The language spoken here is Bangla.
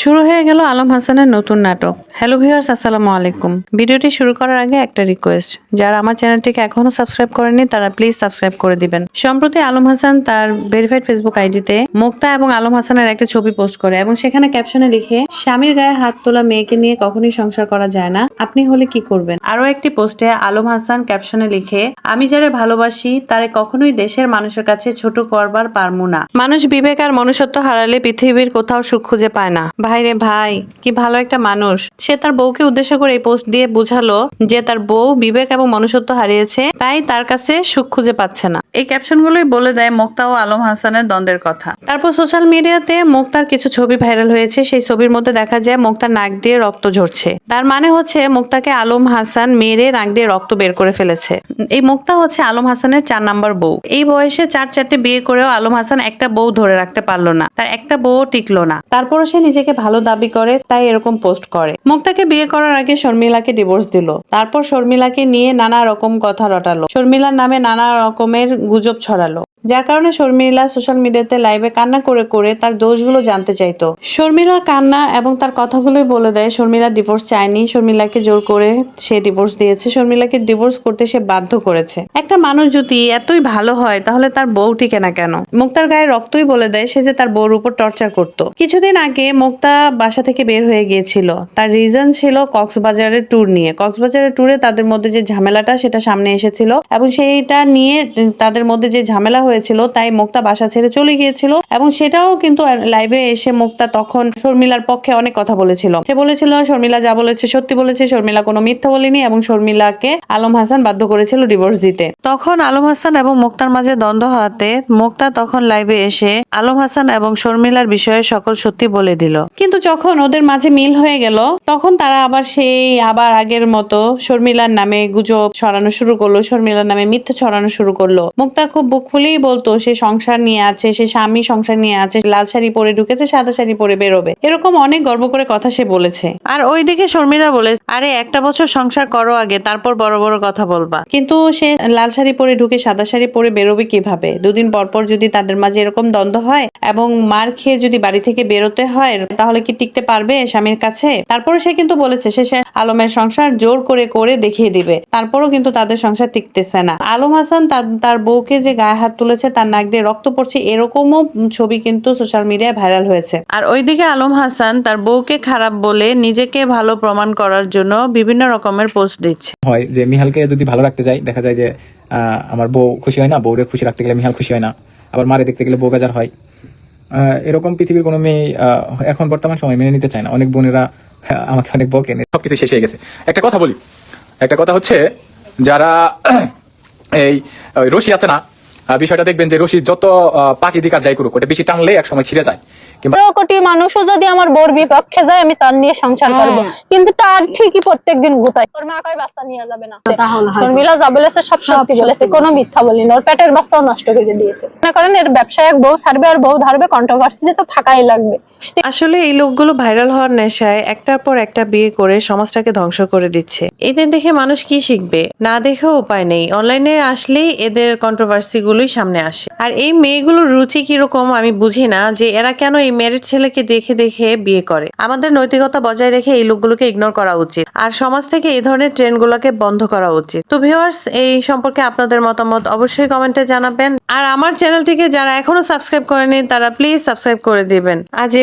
শুরু হয়ে গেল আলম হাসানের নতুন নাটক। হ্যালো ভিউয়ার্স আসসালামু আলাইকুম। ভিডিওটি শুরু করার আগে একটা রিকোয়েস্ট যারা আমার চ্যানেলটিকে এখনও সাবস্ক্রাইব করেনি তারা প্লিজ সাবস্ক্রাইব করে দিবেন। সম্প্রতি আলম হাসান তার ভেরিফাইড ফেসবুক আইডিতে মুক্তা এবং আলম হাসানের একটা ছবি পোস্ট করে এবং সেখানে ক্যাপশনে লিখে, স্বামীর গায়ে হাত তোলা মেয়েকে নিয়ে কখনোই সংসার করা যায় না। আপনি হলে কি করবেন? আরও একটি পোস্টে আলম হাসান ক্যাপশনে লিখে, আমি যারা ভালোবাসি, তারে কখনোই দেশের মানুষের কাছে ছোট করবার পারমু না। মানুষ বিবেক আর মনুষ্যত্ব হারালে পৃথিবীর কোথাও সুখ খুঁজে পায় না। ভাই রে ভাই কি ভালো একটা মানুষ। সে তার বউকে উদ্দেশ্য করে এই পোস্ট দিয়ে বুঝালো যে তার বউ বিবেক এবং মনুষ্যত্ব হারিয়েছে তাই তার কাছে সুখ খুঁজে পাচ্ছে না। এই ক্যাপশনগুলোই বলে দেয় মুক্তা ও আলম হাসানের দ্বন্দ্বের কথা। তারপর সোশ্যাল মিডিয়াতে মুক্তার কিছু ছবি ভাইরাল হয়েছে সেই ছবির মধ্যে দেখা যায় মুক্তার নাক দিয়ে রক্ত ঝরছে। তার মানে হচ্ছে মুক্তাকে আলম হাসান মেরে নাক দিয়ে রক্ত বের করে ফেলেছে। এই মুক্তা হচ্ছে আলম হাসানের চার নাম্বার বউ। এই বয়সে চার চারটে বিয়ে করেও আলম হাসান একটা বউ ধরে রাখতে পারল না তার একটা বউ টিকলো না। তারপরও সে নিজেকে ভালো দাবি করে, তাই এরকম পোস্ট করে। মুক্তাকে বিয়ে করার আগে শর্মিলাকে ডিভোর্স দিল। তারপর শর্মিলাকে নিয়ে নানা রকম কথা রটালো। শর্মিলার নামে নানা রকমের গুজব ছড়ালো। যার কারণে শর্মিলা সোশ্যাল মিডিয়াতে লাইভে কান্না করে করে তার দোষগুলো জানতে চাইতো। শর্মিলার কান্না এবং তার কথাগুলোই বলে দেয়, শর্মিলা ডিভোর্স চায়নি, শর্মিলাকে জোর করে সে ডিভোর্স দিয়েছে, শর্মিলাকে ডিভোর্স করতে সে বাধ্য করেছে। একটা মানুষ যদি এতই ভালো হয়, তাহলে তার বউ টিকে না কেন? মুক্তার গায়ে রক্তই বলে দেয়, সে যে তার বউর উপর টর্চার করত। কিছুদিন আগে মুক্তা বাসা থেকে বের হয়ে গিয়েছিল। তার রিজন ছিল কক্সবাজারের ট্যুর নিয়ে। কক্সবাজারের ট্যুরে তাদের মধ্যে যে ঝামেলাটা, সেটা সামনে এসেছিল এবং সেইটা নিয়ে তাদের মধ্যে যে ঝামেলা হয়েছিল, তাই মুক্তা বাসা ছেড়ে চলে গিয়েছিল এবং সেটাও কিন্তু লাইভে এসে মুক্তা তখন শর্মিলার পক্ষে অনেক কথা বলেছিল। সে বলেছিল, শর্মিলা যা বলেছে সত্যি বলেছে, শর্মিলা কোনো মিথ্যা বলেনি এবং শর্মিলাকে আলম হাসান বাধ্য করেছিল ডিভোর্স দিতে। তখন আলম হাসান এবং মুক্তার মাঝে দ্বন্দ্ব হওয়াতে মুক্তা তখন লাইভে এসে আলম হাসান এবং শর্মিলার বিষয়ে সকল সত্যি বলে দিল। কিন্তু যখন ওদের মাঝে মিল হয়ে গেল, তখন তারা আবার সেই আবার আগের মতো শর্মিলার নামে গুজব ছড়ানো শুরু করল, শর্মিলার নামে মিথ্যে ছড়ানো শুরু করল। মুক্তা খুব বুক ফুলেই বলতো সে সংসার নিয়ে আছে সে স্বামী সংসার নিয়ে আছে লাল শাড়ি পরে ঢুকেছে সাদা শাড়ি পরে বেরোবে। এরকম অনেক গর্ব করে কথা সে বলেছে। আর ওইদিকে শর্মিলা বলে আরে একটা বছর সংসার করো আগে তারপর বড় বড় কথা বলবা। কিন্তু সে লাল শাড়ি পরে ঢুকে সাদা শাড়ি পরে বেরোবে কীভাবে? দুদিন পর পর যদি তাদের মাঝে এরকম দ্বন্দ্ব হয় এবং মার খেয়ে যদি বাড়ি থেকে বেরোতে হয় তাহলে কি টিকতে পারবে স্বামীর কাছে? তারপরে সে কিন্তু বলেছে সে সে আলমের সংসার জোর করে করে দেখিয়ে দিবে। তারপরও কিন্তু তাদের সংসার টিকতেছে না। আলম হাসান তার বউকে যে গায়ে হাত তুলেছে তার নাক দিয়ে রক্ত পড়ছে এরকমও ছবি কিন্তু সোশ্যাল মিডিয়ায় ভাইরাল হয়েছে। আর ওইদিকে আলম হাসান তার বউকে খারাপ বলে নিজেকে ভালো প্রমাণ করার জন্য বিভিন্ন রকমের পোস্ট দিচ্ছে। হয় যে মিহালকে যদি ভালো রাখতে যাই দেখা যায় যে আমার বউ খুশি হয় না বউরে খুশি রাখতে গেলে মিহাল খুশি হয় না আবার মারে দেখতে গেলে বউ বেজার হয়। আহ, এরকম পৃথিবীর কোনো মেয়ে আহ, এখন বর্তমান সময় মেনে নিতে চায় না। অনেক বোনেরা আমাকে অনেক বকে সবকিছু শেষ হয়ে গেছে। একটা কথা বলি। একটা কথা হচ্ছে যারা এই ওই রশি আছে না বিষয়টা দেখবেন যে রশি যত পাখি দিকার যাই করুক ওটা বেশি টানলে এক সময় ছিঁড়ে যায়। কোটি মানুষও যদি আমার বোর বিপক্ষে যায় আমি তার নিয়ে সংসার করব। কিন্তু তার ঠিকই প্রত্যেকদিন গুতাই ওর মা কয় বাচ্চা নিয়ে যাবে না? শর্মিলা যা বলেছে সব সত্যি বলেছে কোনো মিথ্যা বলিনি। ওর পেটের বাচ্চাও নষ্ট করে দিয়েছে। মনে করেন এর ব্যবসায় এক বউ ছাড়বে আর বউ ধারবে কন্ট্রোভার্সি তো থাকাই লাগবে। আসলে এই লোকগুলো ভাইরাল হওয়ার নেশায় একটার পর একটা বিয়ে করে সমাজটাকে ধ্বংস করে দিচ্ছে। এদের দেখে মানুষ কি শিখবে? না দেখেও উপায় নেই। অনলাইনে আসলেই এদের কন্ট্রোভার্সি গুলোই সামনে আসে। আর এই মেয়েগুলোর রুচি কীরকম আমি বুঝি না যে এরা কেন এই ম্যারিড ছেলেকে দেখে দেখে বিয়ে করে। আমাদের নৈতিকতা বজায় রেখে এই লোকগুলোকে ইগনোর করা উচিত। আর সমাজ থেকে এই ধরনের ট্রেন্ডগুলোকে বন্ধ করা উচিত। তো ভিউয়ার্স এই সম্পর্কে আপনাদের মতামত অবশ্যই কমেন্টে জানাবেন। আর আমার চ্যানেলটিকে যারা এখনও সাবস্ক্রাইব করেনি, তারা প্লিজ সাবস্ক্রাইব করে দিবেন। আজ এ